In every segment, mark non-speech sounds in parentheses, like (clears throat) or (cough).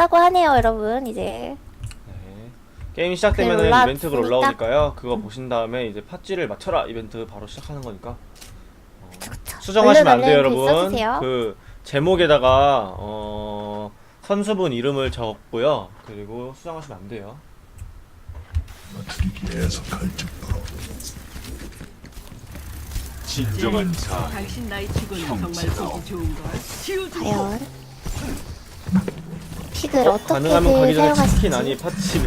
올라왔다고 하네요, 여러분. 이제 네. 게임 시작되면 네. 이벤트가 올라오니까요. 그거 보신 다음에 이제 팥쥐를 맞춰라 이벤트 바로 시작하는 거니까. 어, 수정하시면 안 돼요, 얼른 얼른 글 여러분. 써주세요. 그 제목에다가 어, 선수분 이름을 적고요. 그리고 수정하시면 안 돼요. 진정한 사 당신 나이 치고는 정말 보기 좋은 걸. 과연 픽을 어 떻게 가능하면 가기 전에 사용하실지. 치킨 아니 팥쥐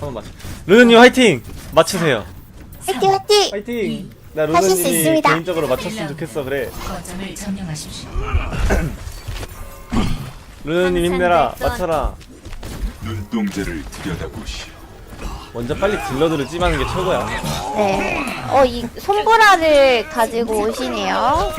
한번 맞춰. 루느님 화이팅! 맞추세요. 화이팅 화이팅! 화이팅! 나 하실 수 루느님이 있습니다. 개인적으로 맞췄으면 좋겠어 그래. 거점을 점령하십시오. (clears throat) 루느님 힘내라 맞춰라. 눈동자를 들여다보시오. 먼저 빨리 딜러들을 찜하는 게 최고야. 네. 어, 이 손보라를 가지고 오시네요.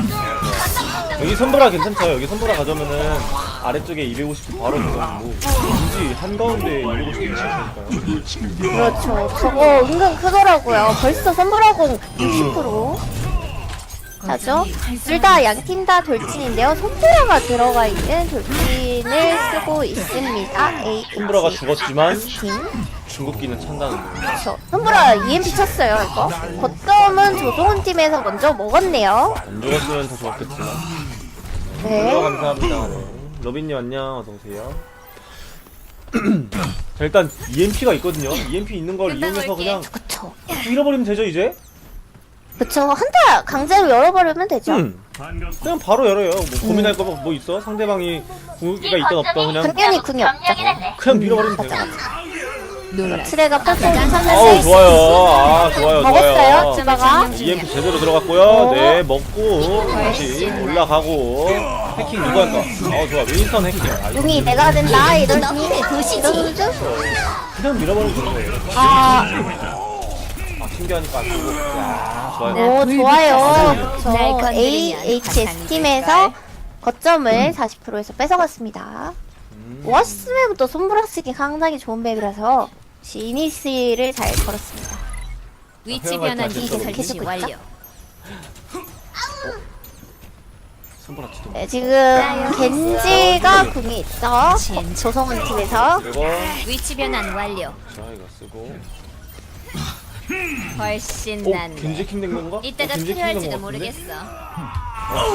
여기 선보라 괜찮죠? 여기 선보라 가져오면은 아래쪽에 250도 바로 들어가고 굳이 한가운데 250도 있으니까요. 그렇죠. 저거 은근 크더라고요. 벌써 선보라공 60%. 자죠? 둘 다 양팀 다 돌진인데요. 손보라가 들어가 있는 돌진을 쓰고 있습니다. A 손보라가 죽었지만 팀. 중국기는 찬다는 거. 그렇죠. 손보라 EMP 쳤어요, 이거. 거점은 조종훈 팀에서 먼저 먹었네요. 안 죽었으면 더 좋았겠지만. 네. 네. 감사합니다. 네. 로빈님 안녕 어서 오세요. (clears throat) 자 일단 EMP가 있거든요. EMP 있는 걸 이용해서 그냥 그쵸. 잃어버리면 되죠 이제? 그쵸. 한타 강제로 열어버리면 되죠. 음. 그냥 바로 열어요. 뭐 고민할 거뭐 있어? 상대방이 궁극기가 있던 없던 그냥 당연히 궁이 없죠. 그냥 밀어버리면 돼요. 놀라. 트레가 펄펄 아우 참는데 좋아요. 아 좋아요 먹었어요, 좋아요. 찌바가. EMP 제대로 들어갔고요. 네 먹고 다시 올라가고 해킹 누가 할까? 아 좋아 윈스턴 해킹. 아, 용이 내가 된다 이런 식 이런 식이죠? 그냥 밀어버리면 되는 거예요. 아, 아 신기하니까 안 쓰고. 야 좋아요. 오 좋아요. 저날 건드리면 AHS 팀에서 거점을 40%에서 뺏어갔습니다. 음. 오아시스 맵부터 손브라 쓰기 상당히 좋은 맵이라서 이니시를 잘 걸었습니다. 위치 회원가입 변환. 설치 완료. 손보라치도. 네, 지금 겐지가 궁이 있죠. 조성은 팀에서 위치 변환 완료. 자 이거 쓰고. 훨씬 오 낫네. 겐지 킹 된 건가? 이따가 어, 겐지 필요할지도 거 같은데? 모르겠어.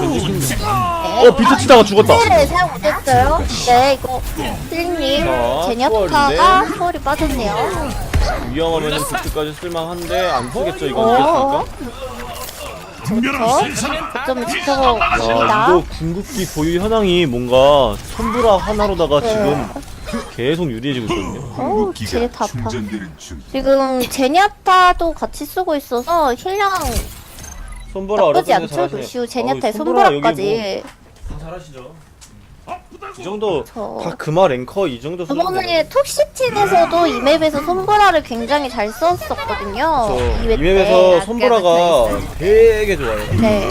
겐지 킹된. 네. 어 비트 치다가 죽었다. 를 사용 못했어요. 네, 이거 자, 제냐타가 초월이 빠졌네요. 위험하면은 비트까지 쓸만한데 안 쓰겠죠 이거 어, 이겼으니까. 좋죠. 야 지켜보겠습니다. 이거 궁극기 보유 현황이 뭔가 손브라 하나로다가 네. 지금 계속 유리해지고 있거든요. 어우, 기가 충전되는 중. 지금 제냐타도 같이 쓰고 있어서 힐량 손보라 나쁘지 않죠. 잘하시네. 루시우 제냐타의 어우, 손보라 여기 손보라까지. 뭐다 잘하시죠. 이 정도 저- 다 금화 랭커 이 정도 수준. 저번에 톡시틴에서도 이 맵에서 손보라를 굉장히 잘 썼었거든요. 저 이회 이 때. 맵에서 손보라가 되게 좋아요. 네.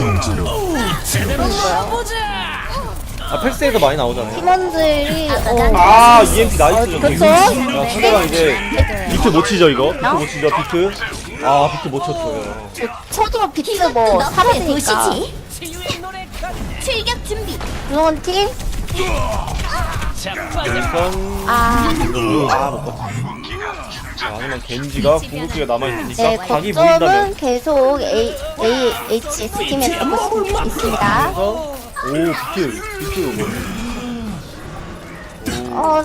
아 팩스에도 많이 나오잖아요. 팀원들이 어, 아 EMP 나이스죠. 그쵸? 야 상대방 이제 비트 못 치죠 이거. 비트 못 치죠 비트. 아 비트 못 쳤어요. 쳐도 비트 뭐 사라지니까. 출격 준비. 유원 팀? 아, 아못 봤어. 자 하지만 겐지가 궁극기가 남아 있으니까 네, 각이 보인다면 거점은 계속 A, AHS 팀에 잡고 있습니다. 그래서 오 비트 비트 뭐. 어,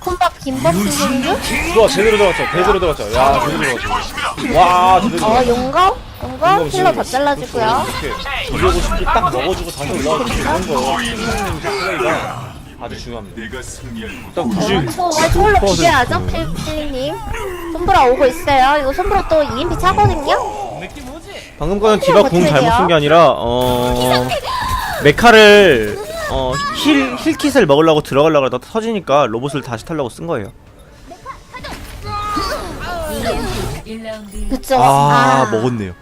콤밥 김밥수 선수? 좋아 제대로 들어갔죠 제대로 들어갔죠 야 제대로 들어갔죠 와 제대로 어, 들어갔죠 용검? 용검? 힐러 더 잘라주고요. 이렇게 250개 딱 먹어주고 다시 올라가고 이런 거 플레이가 아주 중요합니다 내가 승리할 일단 90 어, 저걸로 기대하죠, 필필님. 손브라 오고 있어요. 이거 손브라 또 EMP 차거든요? 방금 거는 디바 궁 잘못 쓴 게 아니라 어 메카를 어 힐 힐킷을 먹으려고 들어가려고 하다 터지니까 로봇을 다시 타려고 쓴 거예요 1라운드 그쵸. 아, 먹었네요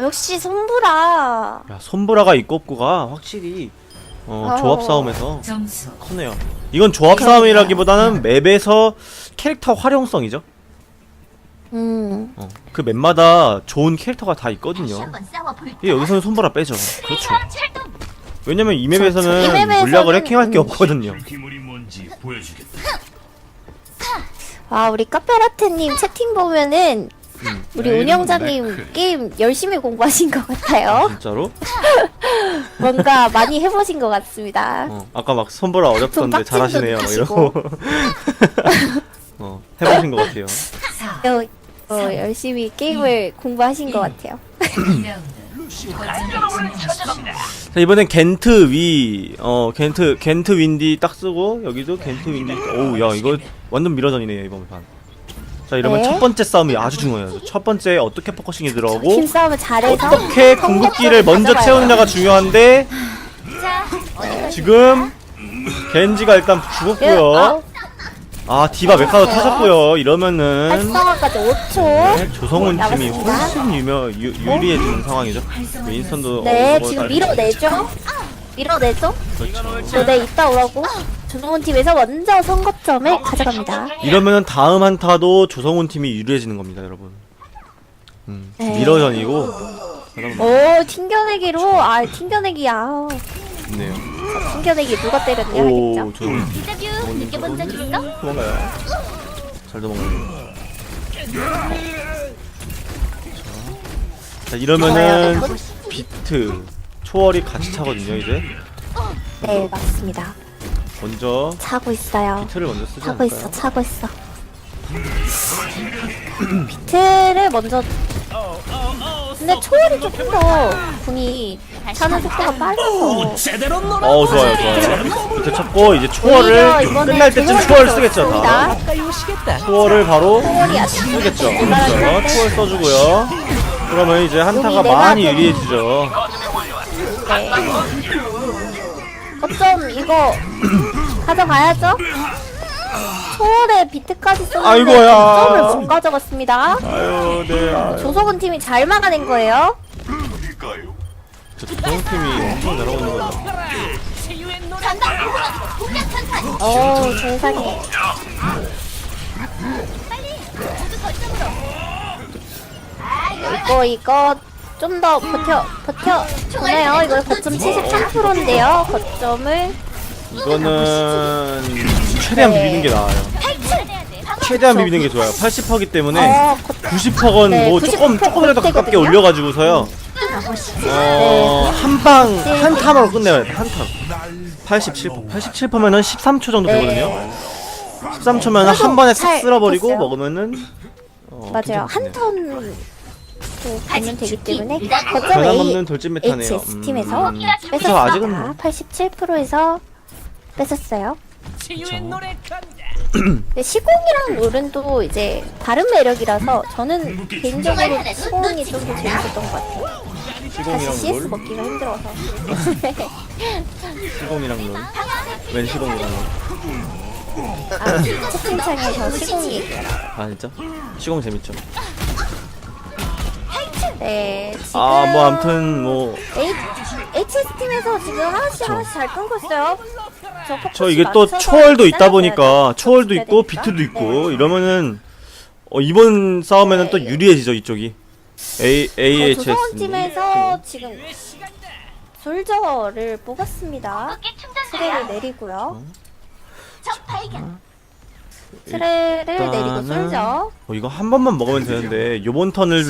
역시 손브라. 야 손보라가 이꼽구가 확실히 어 어. 조합 싸움에서 점수 크네요 이건 조합 싸움이라기보다는 맵에서 캐릭터 활용성이죠 음. 어, 그 맵마다 좋은 캐릭터가 다 있거든요. 예, 여기서는 손보라 빼죠. 그렇죠. 왜냐면 이 맵에서는 이 맵에서는- 물약을 해킹할 게 없거든요. 기물이 뭔지 보여주겠다. 아 우리 카페라테님 채팅 보면은 우리 운영자님 게임 열심히 공부하신 것 같아요. 진짜로? (laughs) 뭔가 많이 해보신 것 같습니다. 어, 아까 막 손보라 어렵던데 빡친 잘하시네요. 막 이러고. (laughs) 어, 해보신 것 같아요. 4, 어, 어, 열심히 게임을 공부하신 것 같아요. 2라운드. 거점을 점령하십시오. 자 이번엔 겐트 위, 어 겐트 겐트 윈디 딱 쓰고 여기도 겐트 윈디. 오우 야 이거 완전 미러전이네요 이번 판. 자 이러면 네. 첫 번째 싸움이 아주 중요해요. 첫 번째 어떻게 포커싱이 들어가고 팀 싸움을 잘해서 어떻게 궁극기를 먼저. 채우느냐가 중요한데 지금 겐지가 일단 예, 죽었고요. 아 디바 메카도 터졌고요. 이러면은 활성화까지 5초. 네, 조성훈 팀이. 훨씬 유명 유, 유리해지는 상황이죠. 윈스턴도 네, 어, 지금 딸- 밀어내죠. 밀어내죠. 그렇죠. 네, 이따 오라고. 조성훈 팀에서 먼저 선거점을 가져갑니다. 이러면은 다음 한타도 조성훈 팀이 유리해지는 겁니다, 여러분. 음, 네. 미러전이고 그럼 오, 튕겨내기로. 아, 튕겨내기야. 좋네요. 튕겨내기 누가 때렸냐 오, 하겠죠. 팀 인터뷰 느껴본 적 있어? 도망가요. 잘 도망가요. 자, 자, 이러면은 비트 초월이 같이 차거든요, 이제. 네, 맞습니다. 먼저 차고 있어요. 비트를 먼저 쓰지 차고 않을까요? 있어, 차고 있어. 비트를 먼저. 근데 초월이 조금 더 분이 차는 속도가 빨라서. 어, 좋아요, 좋아요. 비트 쳤고 이제 오히려 초월을 이번에 끝날 때쯤 조성훈 초월 선수 쓰겠죠, 다. 초월을 바로 초월이 쓰겠죠. 그렇죠. 초월 써주고요. 그러면 이제 한타가 여기 많이 내가 좀- 유리해지죠. 네. 어쩜 이거 (clears throat) 가져가야죠? 초월에 비트까지 썼는데 아이고야. 점을 못 가져갔습니다. 아유, 네. 조석은 팀이 잘 막아낸 거예요. 저 조성 팀이 엄청 있는 거죠. 어우 세상에. 이거 이거 좀 더 버텨 버텨 좋네요. 이거 거점 73%인데요. 거점을 이거는 최대한 네. 비비는 게 나아요. 최대한 비비는 게 좋아요. 80%기 때문에 어, 거, 90%건 네, 뭐 조금 90% 조금이라도 가깝게. 올려가지고서요. 어, 한방한 타로 끝내야 돼. 한 타. 87%. 87%면은 13초 정도 네. 되거든요. 13초면 한 번에 싹 잘 쓸어버리고 됐어요. 먹으면은 어, 맞아요. 한 괜찮겠네요. 턴. 가면 되기 때문에 변함 없는 거점 돌진 메타네요. HS 팀에서 음. 뺏었습니다. 아직은 87%에서 뺏었어요. (clears throat) 근데 시공이랑 롤은도 이제 다른 매력이라서 저는 개인적으로 시공이 좀 더 재밌었던 것 같아요. 다시 시공이랑 CS 롤, 먹기가 힘들어서. (laughs) 시공이랑 롤, (laughs) 웬 시공이랑 롤. 아, 채팅창에서 시공 얘기해라. 아 진짜? 시공 재밌죠. 네, 지금 아뭐 아무튼 뭐 HS 팀에서 지금 하나씩 하나씩 잘 끊고 있어요. 저, 저 이게 또 초월도 있다 보니까. 초월도 있고. 비트도 있고 네. 이러면은 어, 이번 싸움에는 또 유리해지죠 이쪽이 A 어, AHS 조성원 팀에서 지금 솔저를 뽑았습니다. 트레를 내리고요. 트레를 내리고 솔저. 어, 이거 한 번만 먹으면 되는데 요번 턴을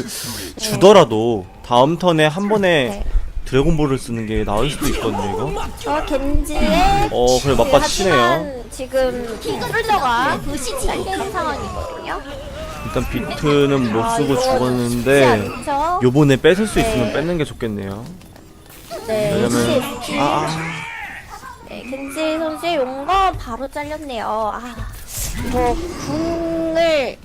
주더라도 다음 턴에 한 번에 네. 드래곤볼을 쓰는 게 나을 수도 있거든요 이거 저 겐지의 어 그래 맞받치네요 하지만 지금 솔저가 잘리는 상황이거든요. 일단 비트는 못 아, 쓰고 이거 죽었는데 쉽지 않죠? 요번에 뺏을 수 네. 있으면 뺏는 게 좋겠네요 네, 왜냐면 HST. 아, 아. 네, 겐지 선수의 용거 바로 잘렸네요. 아, 이거 궁을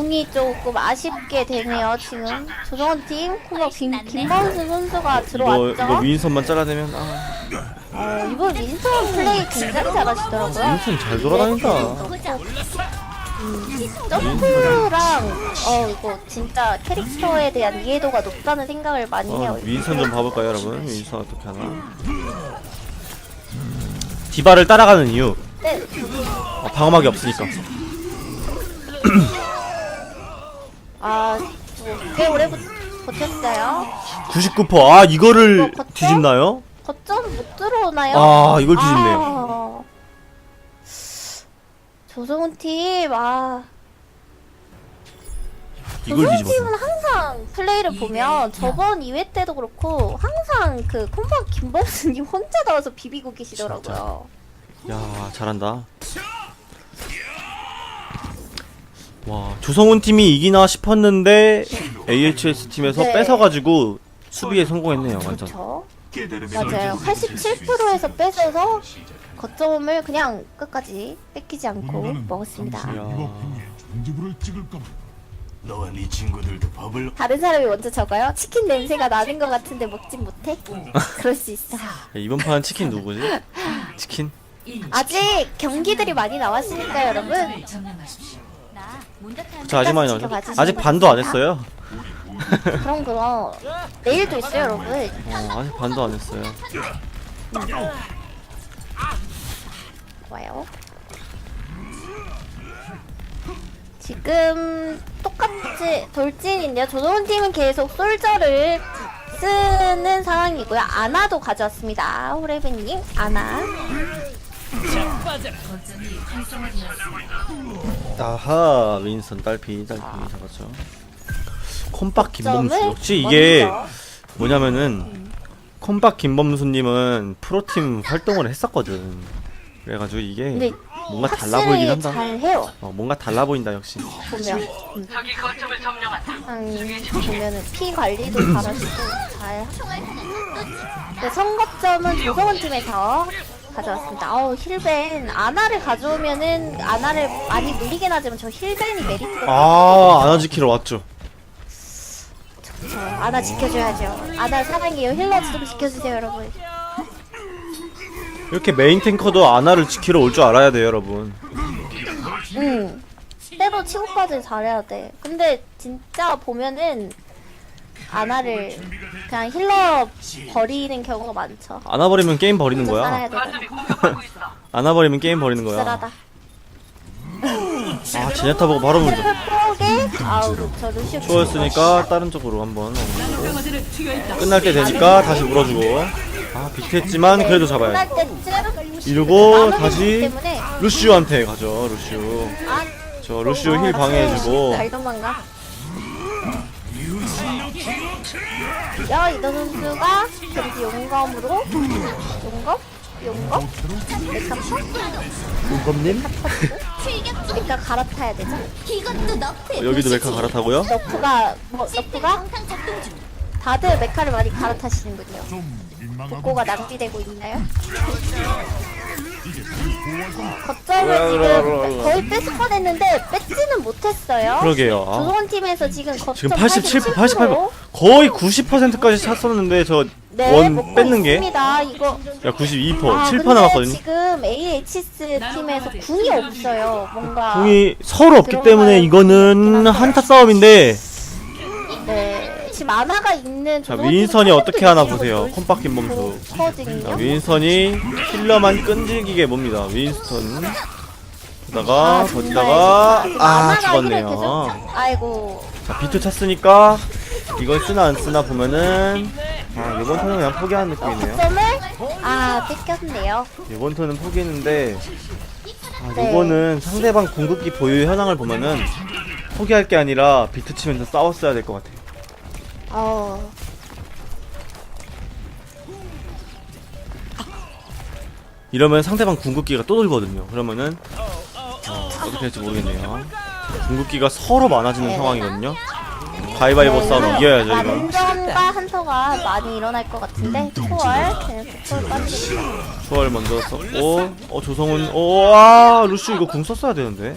궁이 조금 아쉽게 되네요. 지금. 조정원 팀? 코너 김 김범수 선수가 이거 들어왔죠. 이거 윈선만 잘라내면 아. 어, 이번 윈스턴 플레이 굉장히 잘하시더라고요. 윈선 잘 돌아다닌다. 점프랑 어 이거 진짜 캐릭터에 대한 이해도가 높다는 생각을 많이 해요. 어, 윈선 좀 봐볼까요 여러분? 윈선 어떻게 하나? 디바를 따라가는 이유. 네, 어, 방어막이 없으니까 (clears throat) 아, 뭐, 꽤 오래 버- 버텼어요. 99%아 이거를 이거 거점? 뒤집나요? 거점 못 들어오나요? 아 이걸 뒤집네요 아, 조성훈 팀, 아. 이걸 조성훈 뒤집어. 팀은 항상 플레이를 보면 저번 2회 때도 그렇고 항상 그 콤박 김범수님 혼자 나와서 비비고 계시더라고요. 야 잘한다. 와 조성훈 팀이 이기나 싶었는데 AHS 팀에서 네. 뺏어가지고 수비에 성공했네요 완전. 그렇죠. 맞아요. 결정을 87%에서 뺏어서. 거점을 그냥 끝까지 뺏기지 않고 먹었습니다. 너와 네 친구들도 법을 다른 사람이 먼저 적어요? 치킨 냄새가 나는 것 같은데 먹진 못해? 그럴 수 있어. 이번 판 치킨 누구지? 치킨? 1. 아직 경기들이 많이 남았으니까 여러분. 저 아직 많이 나오죠. 아직 반도 안 했어요. 그럼 그럼 내일도 있어요 여러분. 어, 아직 반도 안 했어요. 좋아요. 지금 똑같이 돌진인데요. 조정훈 팀은 계속 솔저를 쓰는 상황이고요. 아나도 가져왔습니다. 호레베님 아나. 아하 윈선 딸피 딸피 잡았죠. 콤박 김범수 점을 역시 이게 먼저. 뭐냐면은 콤박 김범수님은 프로팀 활동을 했었거든. 그래가지고 이게 근데 뭔가 달라 보이긴 확실히 한다. 잘 해요. 어, 뭔가 달라 보인다 역시. 보면. 음. 음, 보면은 피 관리도 잘하시고 잘. 네, 선거점은 조성원 팀에서 가져왔습니다. 어우 힐벤 아나를 가져오면은 아나를 많이 물리긴 하지만 저 힐벤이 메리트가 아 아나 지키러 왔죠. 저 아나 지켜줘야죠. 아나 사랑해요. 힐러 좀 지켜주세요 여러분. 이렇게 메인 탱커도 아나를 지키러 올 줄 알아야 돼요 여러분. 응. 때로 치고까지 잘해야 돼. 근데 진짜 보면은 아나를 그냥 힐러 버리는 경우가 많죠. 안아 (laughs) 버리면 게임 버리는 거야. 살아야. 안아 버리면 게임 버리는 거야. 씁쓸하다. 아 제냐타 보고 바로 물죠. 포게 아우 저 루시오 추웠으니까 다른 쪽으로 한번 튀어있다. 끝날 때 되니까 다시 물어주고 아 비트했지만 그래도 잡아요 끝날 때쯤 이러고 다시 때문에 루시우한테 가죠 루시우 아저 루시우 힐 방해해주고 잘 도망가. 야 이도 선수가 겐지 용검으로? 용검 용검 공검님? 메카 갈아타야 되죠. 어, 여기도 메카 갈아타고요? 너프가 뭐 너프가? 다들 메카를 많이 갈아타시는군요. 복고가 낭비되고 있나요? 거점을 지금 거의 뺏을 뻔했는데 뺏지는 못했어요. 그러게요 아, 조성원 팀에서 지금 거점 지금 87, 87%. 88 거의 90%까지 찼었는데 저 네, 원 먹고 뺏는 게? 있습니다. 이거 야 92%, 아, 7% 근데 남았거든요 지금 AHS 팀에서 궁이 없어요. 뭔가 궁이 서로 없기 때문에 이거는 한타 싸움인데 네 지금 아나가 있는 자 윈선이 어떻게 하나 보세요. 볼 콤박 수 김범수 있거든요. 자, 윈선이 힐러만 끈질기게 봅니다. 윈스턴. 정말 버티다가 아 힐을 죽었네요. 아이고. 자 비트 찼으니까 이걸 쓰나 안 쓰나 보면은 아 이번 턴은 그냥 포기하는 느낌이네요. 거점을? 아 뺏겼네요. 이번 턴은 포기했는데 아 네. 이거는 상대방 공격기 보유 현황을 보면은 포기할 게 아니라 비트 치면서 싸웠어야 될 것 같아요 어. 이러면 상대방 궁극기가 또 들거든요. 그러면은 어, 어떻게 될지 모르겠네요. 궁극기가 서로 많아지는 네. 상황이거든요. 가위바위보 싸움 이겨야죠 이거 난전과 한터가 많이 일어날 것 같은데 초월 그냥 초월 빠지고. 추월 먼저 썼고 어 조성훈 오아 루슈 이거 궁 썼어야 되는데.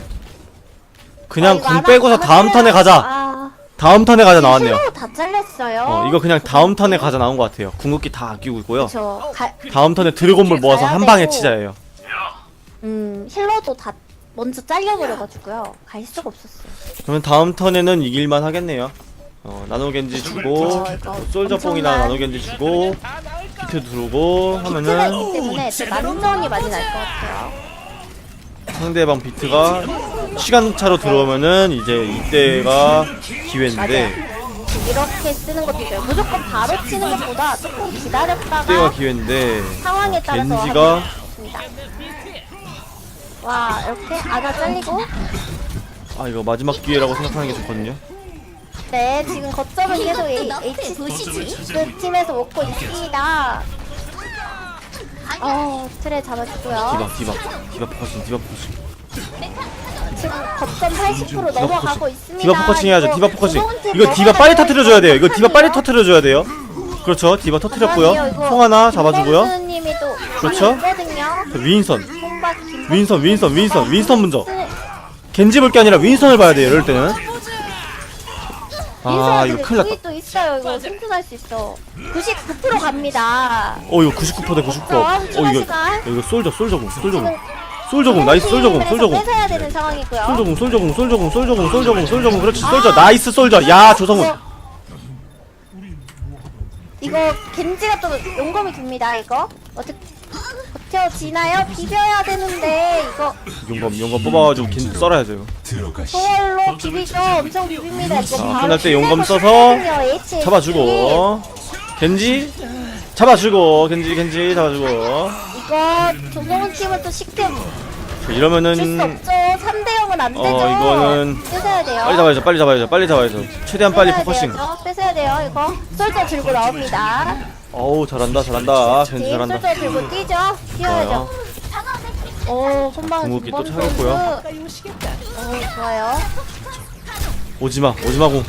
그냥 궁 빼고서 다음 턴에 가자. 아, 다음 턴에 가자 나왔네요 실로 다 잘렸어요. 어 이거 그냥 다음 턴에 가자 나온 것 같아요 궁극기 다 아끼고 있고요 저 가, 다음 턴에 드래곤볼 모아서 한 방에. 치자예요 음 힐러도 다 먼저 잘려버려가지고요. 갈 수가 없었어요. 그러면 다음 턴에는 이길만 하겠네요 어 나노겐지 주고 어, 이거 솔저뽕이나 엄청난- 나노겐지 주고 비트 두르고 비트가 하면은 있기 때문에 좀 난전이 많이 날 것 같아요. 상대방 비트가 시간차로 들어오면은 이제 이때가 기회인데 이렇게 쓰는 것도 있어요. 무조건 바로 치는 것보다 조금 기다렸다가 이때가 기회인데 상황에 따라서 겐지가 하는. 와 이렇게 아나 잘리고 아 이거 마지막 기회라고 생각하는 게 좋거든요 네 지금 거점은 계속 A- H 그 팀에서 먹고 있습니다. 어 트레 잡아주고요. 디바 디바 디바 포커싱 디바 포커싱. 지금 거점 80% 넘어가고 포커싱. 있습니다. 디바 포커싱 해야죠 이거 디바 포커싱. 팀 이거 디바 빨리 터트려줘야 돼요. 이거 디바 빨리 요. 터트려줘야 돼요. 그렇죠? 디바 터트렸고요. 송 하나 잡아주고요. 님이 또 그렇죠. 있거든요. 윈선. 윈선 윈선 윈선 윈선 먼저. 겐지 볼 게 아니라 윈선을 봐야 돼요 이럴 때는 아 이거 큰일 났다 또 있어요. 이거 승진할 수 있어. 99% 갑니다. 어 이거 99%대 99%. 어 이거. 야, 이거 솔저 솔저공 솔저공 솔저공 나이스 솔저공 솔저공 뺏어야 되는 상황이고요. 솔저공 솔저공 솔저공 솔저공 솔저공 솔저공 그렇지 솔저 나이스 솔저 야 조성훈 이거, 이거 겐지가 또 용검이 듭니다. 이거 어떻게 버텨지나요? 비벼야 되는데 이거 용검 용검 뽑아가지고 겐지 썰어야죠 이거. 소월로 비비죠. 엄청 비빕니다. 이거 자, 바로 끝날 때 용검 끝내고 써서. 잡아주고 겐지 잡아주고 겐지 겐지 잡아주고 이거 조성훈 팀은 또 쉽게 자, 줄수 이러면은 없죠. 3대 0은 안 되죠. 어, 이거는 뺏어야 돼요. 빨리 잡아야죠 빨리 잡아야죠 빨리 잡아야죠 최대한 빨리 뺏어야 포커싱 돼요. 뺏어야 돼요. 이거 솔저 들고 나옵니다. 어우 잘한다 잘한다 팀 잘한다 솔저 들고 뛰죠. 뛰어야죠. 오, 손방은 궁극기 또 차겠고요. 오, 좋아요. 오지마 오지마공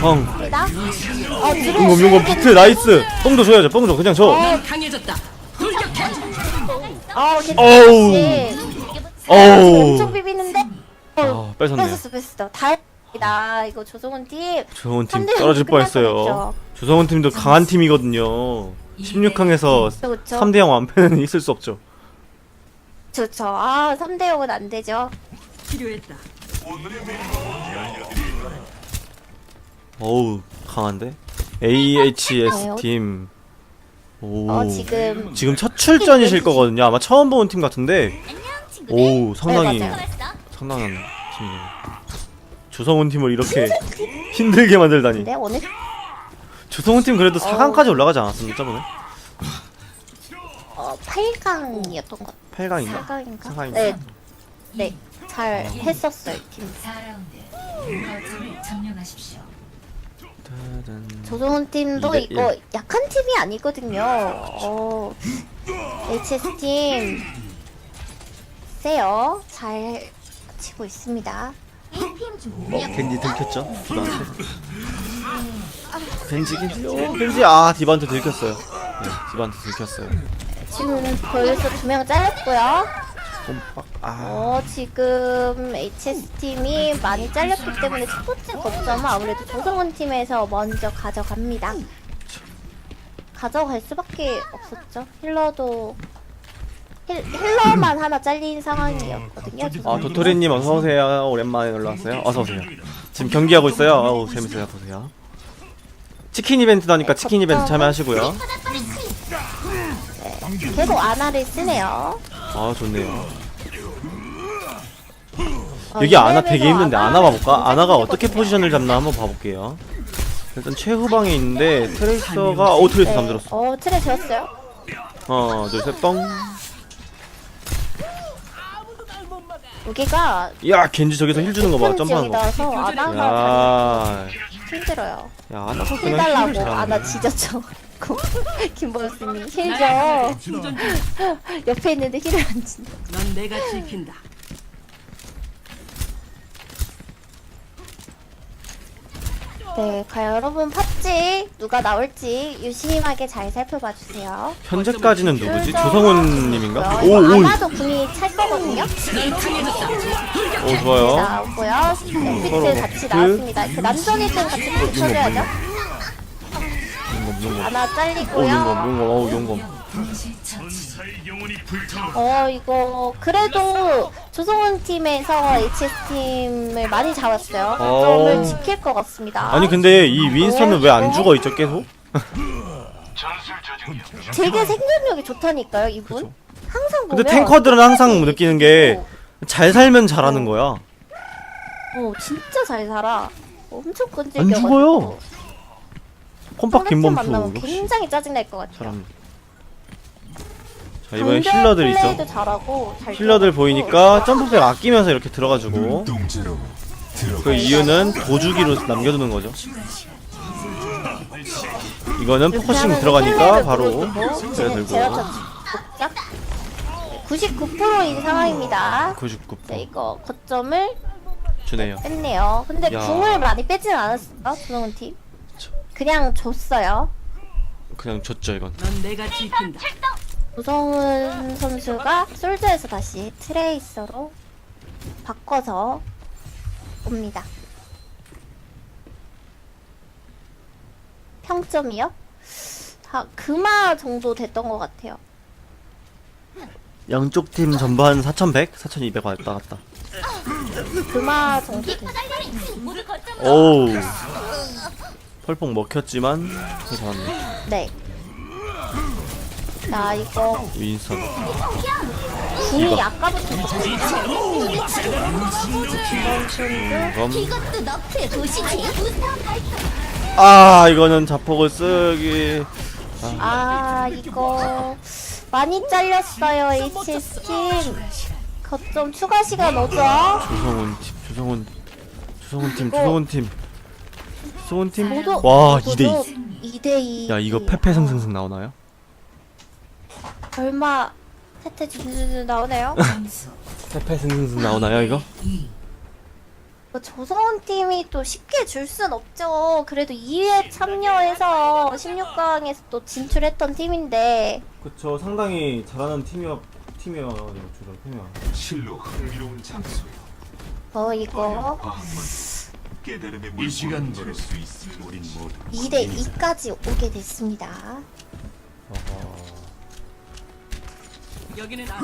형 갑니다. 어, 들어. 용검 용검 비트 나이스 뽕도 줘야죠 뽕도 그냥 줘넌 강해졌다. 돌격해. 어, 괜찮아. 어우. 어, 어우. 엄청 비비는데. 아 어, 뺏었네 뺏었어, 뺏었어. 다행이다. 이거 조성훈 팀. 조성훈 팀 떨어질 뻔했어요. 조성훈 팀도 강한 팀이거든요. 16강에서 그쵸, 그쵸. 3대 0 완패는 (laughs) 있을 수 없죠. 좋죠. 아, 3대 0은 안 되죠. 필요했다. 어우 강한데? AHS 네, 팀. 오. 어, 지금. 지금 첫 출전이실 거거든요. 아마 처음 본팀 같은데. 오 상당히 네, 맞아요. 상당한 팀이에요. 조성훈 팀을 이렇게 (laughs) 힘들게 만들다니. 근데 오늘 조성훈 팀 그래도 어. 4강까지 올라가지 않았습니까 저번에? 어, 8강이었던 것 같아요. 8강인가? 4강인가? 4강인가? 네. 네. 잘 했었어요, 이 팀. 4라운드 거점을 점령하십시오. 조성훈 팀도 이대 이거 약한 팀이 아니거든요. 어, HS 팀 세요. 잘 치고 있습니다. 어, 겐지 들켰죠? 디바 한테. 겐지 겐지 오 겐지 아 디바한테 들켰어요. 네, 디바한테 들켰어요. 지금 벌써 두 명 잘렸고요. 꼼빡 아 어, 지금 HS 팀이 많이 잘렸기 때문에 첫 번째 거점은 아무래도 조성훈 팀에서 먼저 가져갑니다. 가져갈 수밖에 없었죠. 힐러도 힐, 힐러만 하나 잘린 상황이었거든요. 아 조성훈 팀은. 도토리님 어서 오세요. 오랜만에 놀러 왔어요. 어서 오세요. 지금 경기하고 있어요. 어우 재밌어요. 보세요. 치킨 이벤트다니까 치킨 이벤트 참여하시고요. 계속 아나를 쓰네요. 아 좋네요. 어, 여기 아나 되게 힘든데 아나 봐볼까? 아나가. 어떻게 포지션을 잡나 한번 봐볼게요. 일단 최후방에 있는데 트레이서가 오 트레이서 네. 잠들었어. 어, 트레 지었어요. 하나 둘셋 뻥. 여기가 야 겐지 저기서 힐 주는 거 봐. 큰 점프하는 거. 지역이라서 아나가 야, 힘들어요. 야 아나가 힐 그냥 힐을 달라고 잘하네. 아나 지졌죠. 김보수님 힐 나의 줘. (laughs) 옆에 있는데 힐을 안 준다. 넌 내가 지킨다. 네, 과연 여러분 팟찌 누가 나올지 유심하게 잘 살펴봐 주세요. 현재까지는 누구지? 조성훈 님인가? 오, 오, 오, 아마도 군이 찰 거거든요. 오 좋아요. 나오고요. 서로 같이 그- 나왔습니다. 그 남전일 땐 같이 어, 용검, 쳐줘야죠. 용검, 용검. 오 잘리고요. 용검, 용검, 오 용검. 어 이거 그래도 조성훈 팀에서 HS 팀을 많이 잡았어요. 어. 점을 지킬 것 같습니다. 아니 근데 이 윈스턴은 왜 안 죽어 있죠 계속? 되게 생존력이 좋다니까요 이분. 항상 보면. 근데 탱커들은 항상 느끼는 게 잘 살면 잘하는 거야. 어 진짜 잘 살아. 엄청 끈질겨. 안 죽어요. 상대팀 김범수 만나면 역시 굉장히 짜증 날 것 같아요. 잘합니다. 자, 이번엔 방벽 힐러들 있어. 플레이도 잘하고 잘 힐러들 들어가고. 보이니까 점프백 아끼면서 이렇게 들어가지고 눈동자로 들어가. 그 이유는 보주기로 남겨두는 거죠. 이거는 포커싱 들어가니까 바로 들고 제라차 복잡 99%인 상황입니다. 99% 네, 이거 거점을 주네요. 뺐네요. 근데 야. 궁을 많이 빼진 않았어요, 조성훈 팀. 그냥 줬어요. 그냥 줬죠 이건. 넌 내가 지킨다. 조성훈 선수가 솔저에서 다시 트레이서로 바꿔서 옵니다. 평점이요? 다 금화 정도 됐던 것 같아요. 양쪽 팀한 4,100, 4,200 왔다 갔다. 금화 정도 됐어요. 오우. 펄뽕 먹혔지만 괜찮네. 네. 자, 이거 윈선. 궁이 아까부터 이것도 보시지. 아 이거는 자폭을 쓰기 아 이거 많이 잘렸어요 HS 팀 거점 추가 시간 오죠? 조성훈 팀 조성훈 조성훈 팀 조성훈 팀 조성훈 팀 모두 와 모두 2대2 2대2 야 이거 패패승승승 나오나요? 얼마 세태 준준 나오네요? (laughs) 패패승승승 나오나요 이거? 뭐 조성훈 팀이 또 쉽게 줄 순 없죠. 그래도 2회 참여해서 16강에서 또 진출했던 팀인데. 그쵸 상당히 잘하는 팀이어 팀이어가지고 주로 팀이야 실로 흥미로운 장소요. 어 이거. 깨달음의 이 시간 물건을 수 있을 우린 모두 2대 2까지 오게 됐습니다 여기는 아,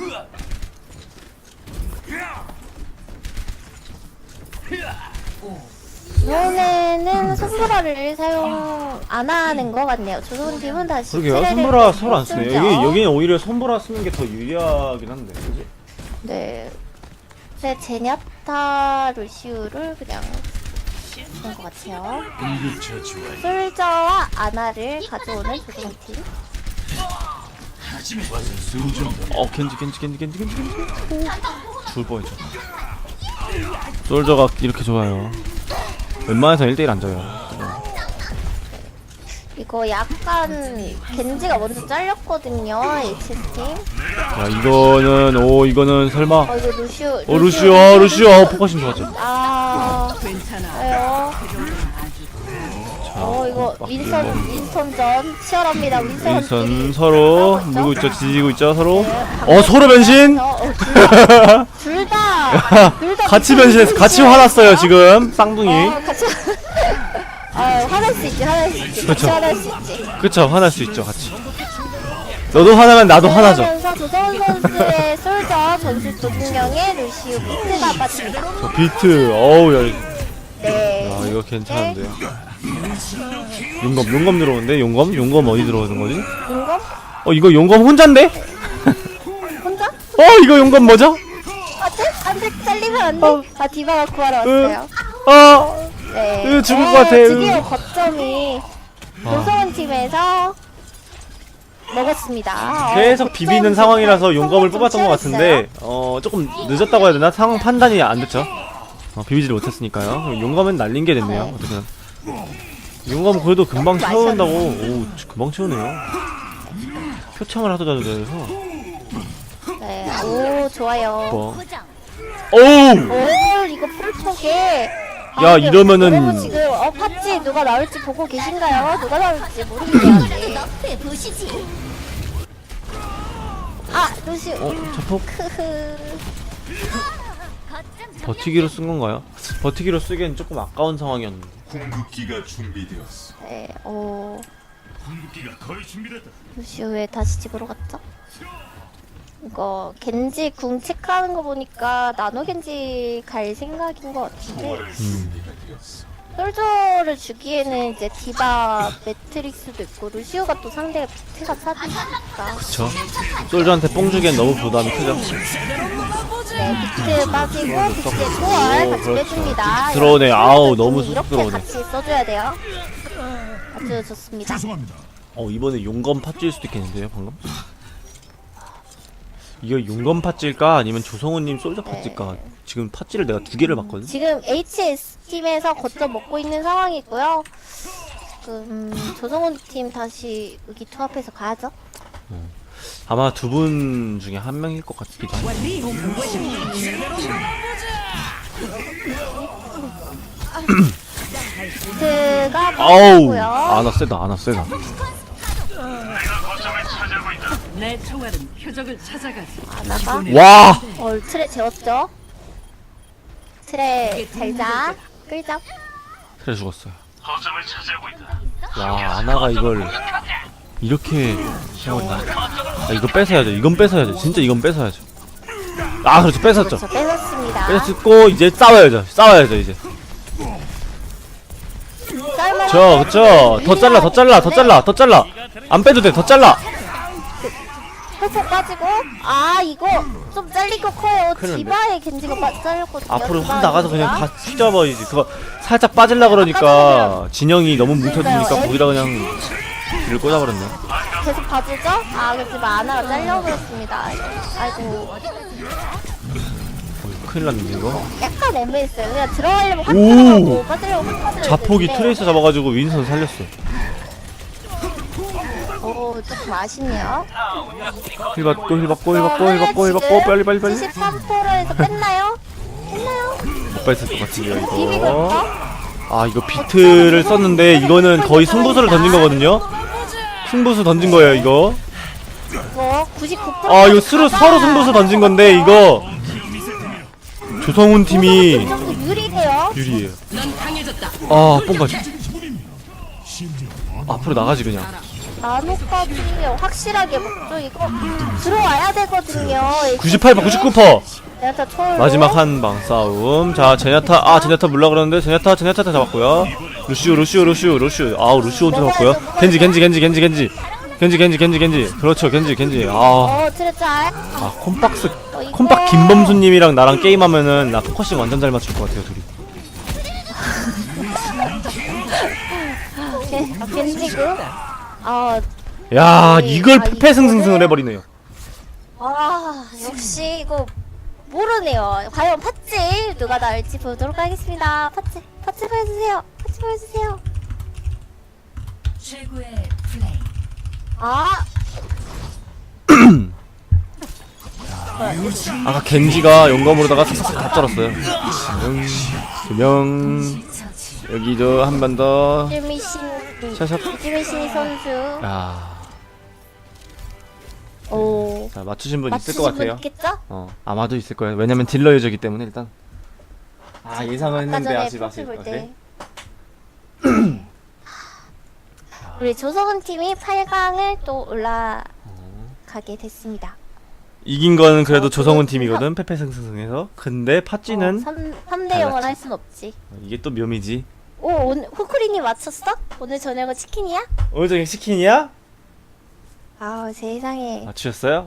이번에는 손브라를 사용 안 하는 것 같네요 조성훈 팀은 다시 그러게요 트레를 손보라 서로 안 쓰네요 쓰죠. 여기 여기는 오히려 손보라 쓰는 게 더 유리하긴 한데 그지? 네. 제 제냐타 루시우를 그냥 그런 것 같아요. 응급처치와 솔저와 아나를 가져오는 조정팀. 어 겐지 겐지 겐지 겐지 겐지 겐지 죽을 뻔했죠 솔저가 이렇게 좋아요 웬만해서 1대1 안 져요 이거 약간 겐지가 먼저 잘렸거든요. HS팀. 야 이거는 오 이거는 설마 어 이거 루시우. 어 루시오 어, 루시오 어, 포커싱 좋았죠 아. 괜찮아. 아요. 어 이거 윈선 윈선전 치열합니다. 윈선. 윈선 서로 물고 있죠 지지고 있죠 서로 네, 어 서로 변신 어, (laughs) 둘 다. 둘 다. 같이 변신했어 같이 화났어요 지금 쌍둥이 어, 같이. (laughs) 어, 화낼 수 있지, 화낼 수 있지. 같이 그쵸. 화낼 수 있지. 그쵸 화날 수 있죠 같이 너도 화나면 나도 화나죠 그러면서 조선 선수의 솔저 전술 도중경에 루시우 비트가 빠집니다. 저 비트 어우 야, 네. 야 이거 괜찮은데요 용검 용검 들어오는데 용검? 용검 어디 들어오는 거지? 용검? 어 이거 용검 혼잔데? 혼자? (laughs) 어 이거 용검 뭐죠? 안 돼? 안 돼? 잘리면 안 돼? 아, 디바가 구하러 왔어요. 어 네. 으, 죽을 네, 것 같아, 으. 드디어 거점이 아. 조선 팀에서 먹었습니다. 어, 계속 비비는 상황이라서 성공 용검을 좀 뽑았던 것. 같은데 어 조금 늦었다고 해야 되나? 상황 판단이 안 됐죠 어, 비비지를 못했으니까요 용검은 날린 게 됐네요 네. 어쨌든 용검 그래도 금방 채운다고 오 금방 채우네요 표창을 하더라도 돼서 네. 오, 좋아요. 뭐 오우 오 이거 풀포게 야, 이러면은- 지금 어 팥지 누가 나올지 보고 계신가요? 누가 나올지 모르겠네요 아직. 너프에 보시지. 아 루시 어? 자폭? 크흐 버티기로 쓴 건가요? 버티기로 쓰기엔 조금 아까운 상황이었는데 궁극기가 준비되었어. 네, 오 궁극기가 거의 준비됐다. 루시 왜 다시 집으로 갔죠? 이거 겐지 궁 체크하는 거 보니까 나노 겐지 갈 생각인 것 같은데 준비가 되었어. 솔저를 주기에는 이제 디바 매트릭스도 있고 루시오가 또 상대가 비트가 차지니까 그쵸 솔저한테 뽕 주기엔 너무 부담이 크죠 네, 비트 빠지고 비트의 초월 같이 그렇죠. 빼줍니다. 들어오네. 아우, 너무 쑥 이렇게 들어오네. 같이 써줘야 돼요. 아주 좋습니다. 죄송합니다. 어 이번에 용검 팥줄 수도 있겠는데요 방금? 이거 용검 팥질까 아니면 조성우님 솔저 팥질까 네. 지금 팥질을 내가 두 개를 봤거든 지금 HS 팀에서 거점 먹고 있는 상황이고요. 지금 조성훈 팀 다시 의기투합해서 가야죠. 아마 두 분 중에 한 명일 것 같기도 하고 (clears throat) 드가 아우 먹고요. 아나 세다 아나 세다 내 총알은 표적을 찾아가지. 아나가? 와. 어 트레 재웠죠. 트레 잘자. 끌자. 그래 죽었어요. 와 아나가 이걸 이렇게 해버린다 아, 이거 뺏어야죠 이건 뺏어야죠 진짜 이건 뺏어야죠. 아 그렇죠. 뺏었죠. 저 뺏었습니다. 뺏었고 이제 싸워야죠. 싸워야죠 이제. 저 그쵸? 더 잘라 더 잘라 더 잘라 더 잘라. 안 빼도 돼. 더 잘라 펄쩍 빠지고 아 이거 좀 잘린 거 커요. 큰일. 디바의 겐지가 빠, 잘렸거든요. 앞으로 디바 확 나가서 그냥 겐지가. 다 휘잡아야지 그거 살짝 빠질라 그러니까 진영이 너무 뭉쳐지니까 거기다 그냥 길을 꽂아버렸네 계속 봐주죠? 아 그렇지만 아나가 잘려버렸습니다. 아이고 큰일 났는데 이거 약간 애매했어요. 그냥 들어가려면 확 오! 들어가고 빠지려면 확 빠져야 자폭이. 트레이서 잡아가지고 윈선 살렸어 오 조금 아쉽네요. 힐 받고 힐 받고 힐 받고 힐 받고 힐 받고 빨리 빨리 빨리 73%에서 뺐나요? 뺐나요? 못 뺐을 것 같은데요 이거? 아 이거 비트를 썼는데 이거는 거의 승부수를 던진 거거든요 승부수 던진 거예요 이거 뭐 99%. 아 이거 서로 서로 승부수 던진 건데 이거 조성훈 이 팀이 정도. 유리해요 넌 강해졌다. 아 뽕가지 앞으로 나가지 그냥 나노까지 확실하게 먹죠. 이거 들어와야 되거든요. 98% 99% 내가 초월. 마지막 한 방 싸움 자 제냐타 아 제냐타 물라 그러는데 제냐타 제냐타 다 잡았고요 루시오 루시오 루시오 루시오 아우 루시오 혼자 잡았고요 겐지 겐지 겐지 겐지 겐지 겐지 겐지 겐지 겐지 그렇죠 겐지 겐지 아, 어 트레짤. 아 콤박스 콤박 김범수님이랑 나랑 게임하면은 나 포커싱 완전 잘 맞출 것 같아요 둘이 겐- 겐지고. 아, 야 아니, 이걸 아, 패패 승승승을 해버리네요 아 역시 이거 모르네요. 과연 팥질 누가 나올지 보도록 하겠습니다. 팥질, 팥질 보여주세요. 팥질 보여주세요. 최고의 플레이. 아, 아까 겐지가 용검으로다가 싹싹 다 쩔었어요 두명 처치. 여기 저한 번더. 쭈미신, 샤샥 쭈미신 선수. 야, 오, 자 맞추신 분 있을 맞추신 것분 같아요. 있겠죠? 어 아마도 있을 거예요. 왜냐면 딜러 유저기 때문에 일단. 아 예상은 아까 했는데 전에 아직 아직 볼 때. (clears throat) 우리 조성은 팀이 8강을 또 올라가게 됐습니다. 이긴 거는 그래도 어, 조성훈 팀이거든 패패승승승해서. 근데 팥찌는 3, 삼대 0을 할 순 없지. 이게 또 묘미지 오, 오늘 후크리님 맞췄어? 오늘 저녁은 치킨이야? 오늘 저녁 치킨이야? 아우 세상에. 맞추셨어요?